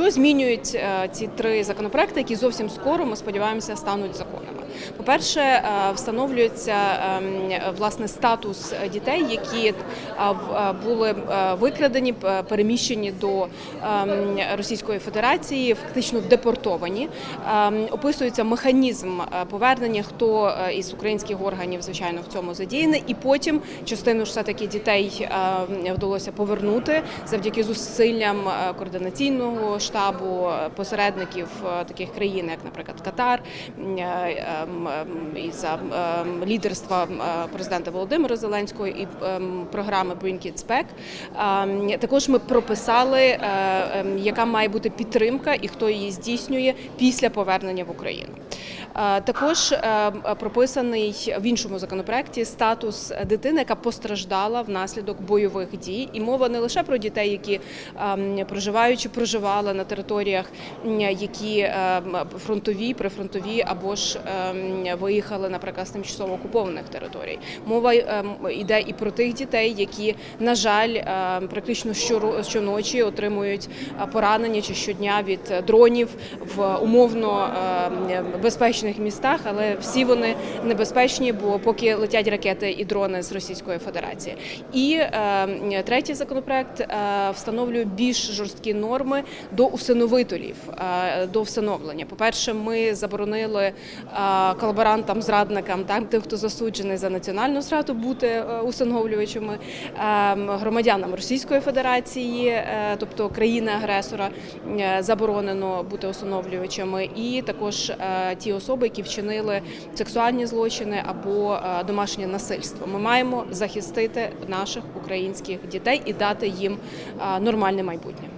Що змінюють е, ці три законопроекти, які зовсім скоро ми сподіваємося стануть законами? По-перше, е, встановлюється ем, власне статус дітей, які е, е, були викрадені, переміщені до ем, Російської Федерації, фактично депортовані. Ем, Описується механізм повернення, хто із українських органів, звичайно, в цьому задіяний, і потім частину ж все таки дітей вдалося повернути завдяки зусиллям координаційного штабу посередників таких країн, як, наприклад, Катар, і за ем, лідерства ем, президента Володимира Зеленського і ем, програми Bring Kids Back. Ем, Також ми прописали, е, ем, яка має бути підтримка і хто її здійснює після повернення в Україну. Е, Також е, прописаний в іншому законопроекті статус дитини, яка постраждала внаслідок бойових дій, і мова не лише про дітей, які ем, проживаючи, проживали на територіях, які фронтові, прифронтові або ж виїхали, наприклад, з тимчасово окупованих територій. Мова йде і про тих дітей, які, на жаль, практично щоночі отримують е, поранення чи щодня від е, дронів в умовно ем, безпечних містах, але всі вони небезпечні, бо поки летять ракети і дрони з Російської Федерації. І ем, третій законопроект е, встановлює більш жорсткі норми до усиновителів, е, до всиновлення. По-перше, ми заборонили е, колаборантам, зрадникам, так, тим, хто засуджений за національну зраду, бути е, усиновлювачами, ем, громадянам Російської Федерації, е, тобто країни-агресора, е, заборонено бути усиновлювачами, і також е, ті особи, які вчинили сексуальні злочини або е, домашнє насильство. Ми маємо захистити наших українських дітей і дати їм е, нормальне майбутнє.